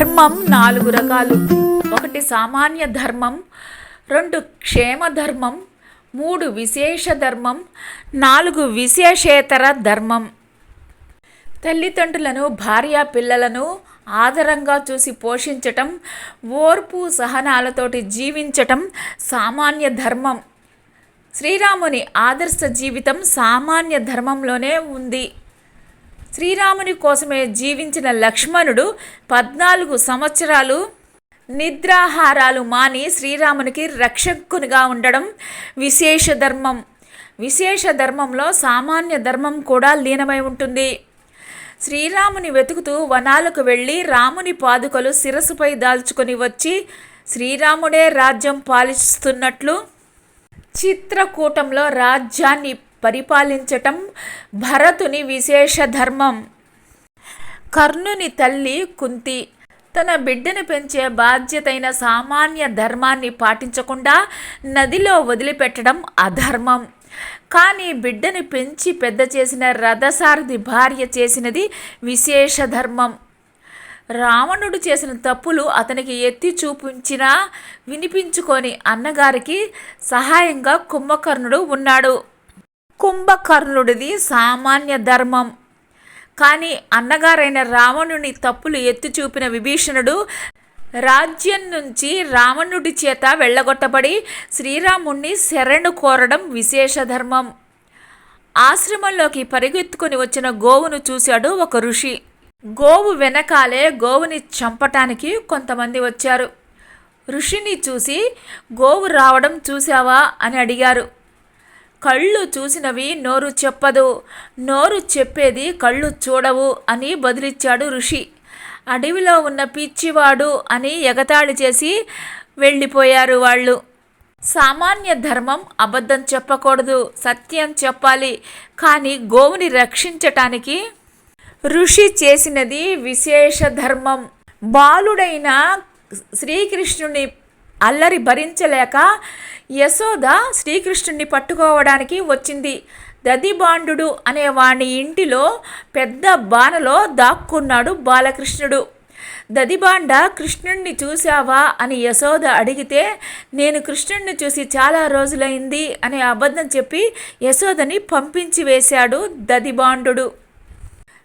ధర్మం నాలుగు రకాలు. ఒకటి సామాన్య ధర్మం రెండు క్షేమ ధర్మం మూడు విశేష ధర్మం నాలుగు విశేషేతర ధర్మం. తల్లిదండ్రులను భార్య పిల్లలను ఆదరంగా చూసి పోషించటం ఓర్పు సహనాలతోటి జీవించటం సామాన్య ధర్మం. శ్రీరాముని ఆదర్శ జీవితం సామాన్య ధర్మంలోనే ఉంది. శ్రీరాముని కోసమే జీవించిన లక్ష్మణుడు పద్నాలుగు సంవత్సరాలు నిద్రాహారాలు మాని శ్రీరామునికి రక్షకునిగా ఉండడం విశేష ధర్మం. విశేష ధర్మంలో సామాన్య ధర్మం కూడా లీనమై ఉంటుంది. శ్రీరాముని వెతుకుతూ వనాలకు వెళ్ళి రాముని పాదుకలు శిరస్సుపై దాల్చుకొని వచ్చి శ్రీరాముడే రాజ్యం పాలిస్తున్నట్లు చిత్రకూటంలో రాజ్యాన్ని పరిపాలించటం భరతుని విశేష ధర్మం. కర్ణుని తల్లి కుంతి తన బిడ్డను పెంచే బాధ్యతైన సామాన్య ధర్మాన్ని పాటించకుండా నదిలో వదిలిపెట్టడం అధర్మం. కానీ బిడ్డను పెంచి పెద్ద చేసిన రథసారథి భార్య చేసినది విశేష ధర్మం. రావణుడు చేసిన తప్పులు అతనికి ఎత్తి చూపించినా వినిపించుకొని అన్నగారికి సహాయంగా కుంభకర్ణుడు ఉన్నాడు. కుంభకర్ణుడిది సామాన్య ధర్మం. కానీ అన్నగారైన రావణుని తప్పులు ఎత్తి చూపిన విభీషణుడు రాజ్యం నుంచి రావణుడి చేత వెళ్ళగొట్టబడి శ్రీరాముణ్ణి శరణు కోరడం విశేష ధర్మం. ఆశ్రమంలోకి పరిగెత్తుకొని వచ్చిన గోవును చూశాడు ఒక ఋషి. గోవు వెనకాలే గోవుని చంపటానికి కొంతమంది వచ్చారు. ఋషిని చూసి గోవు రావడం చూశావా? అని అడిగారు. కళ్ళు చూసినవి నోరు చెప్పదు. నోరు చెప్పేది కళ్ళు చూడవు అని బదిలిచ్చాడు ఋషి. అడవిలో ఉన్న పిచ్చివాడు అని ఎగతాళి చేసి వెళ్ళిపోయారు వాళ్ళు. సామాన్య ధర్మం అబద్ధం చెప్పకూడదు సత్యం చెప్పాలి. కానీ గోవుని రక్షించటానికి ఋషి చేసినది విశేష ధర్మం. బాలుడైన శ్రీకృష్ణుని అల్లరి భరించలేక యశోద శ్రీకృష్ణుని పట్టుకోవడానికి వచ్చింది. దదిబాండు అనే వాని ఇంటిలో పెద్ద బాణలో దాక్కున్నాడు బాలకృష్ణుడు. దదిబాండ కృష్ణుణ్ణి చూశావా? అని యశోద అడిగితే నేను కృష్ణుణ్ణి చూసి చాలా రోజులైంది అనే అబద్ధం చెప్పి యశోదని పంపించి వేశాడు దదిబాండు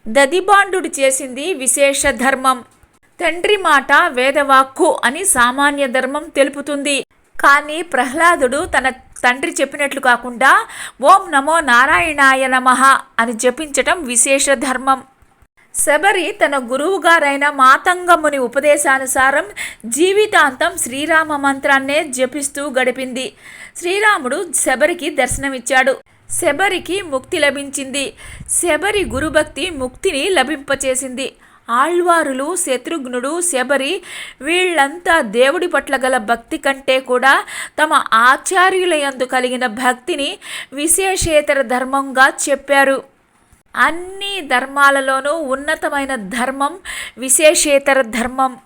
దదిబాండు చేసింది విశేష ధర్మం. తండ్రి మాట వేదవాక్కు అని సామాన్య ధర్మం తెలుపుతుంది. కానీ ప్రహ్లాదుడు తన తండ్రి చెప్పినట్లు కాకుండా ఓం నమో నారాయణాయ నమః అని జపించటం విశేష ధర్మం. శబరి తన గురువుగారైన మాతంగముని ఉపదేశానుసారం జీవితాంతం శ్రీరామ మంత్రాన్నే జపిస్తూ గడిపింది. శ్రీరాముడు శబరికి దర్శనమిచ్చాడు. శబరికి ముక్తి లభించింది. శబరి గురుభక్తి ముక్తిని లభింపచేసింది. ఆళ్వారులు శత్రుఘ్నుడు శబరి వీళ్ళంతా దేవుడి పట్ల గల భక్తి కంటే కూడా తమ ఆచార్యులయందు కలిగిన భక్తిని విశేషేతర ధర్మంగా చెప్పారు. అన్ని ధర్మాలలోనూ ఉన్నతమైన ధర్మం విశేషేతర ధర్మం.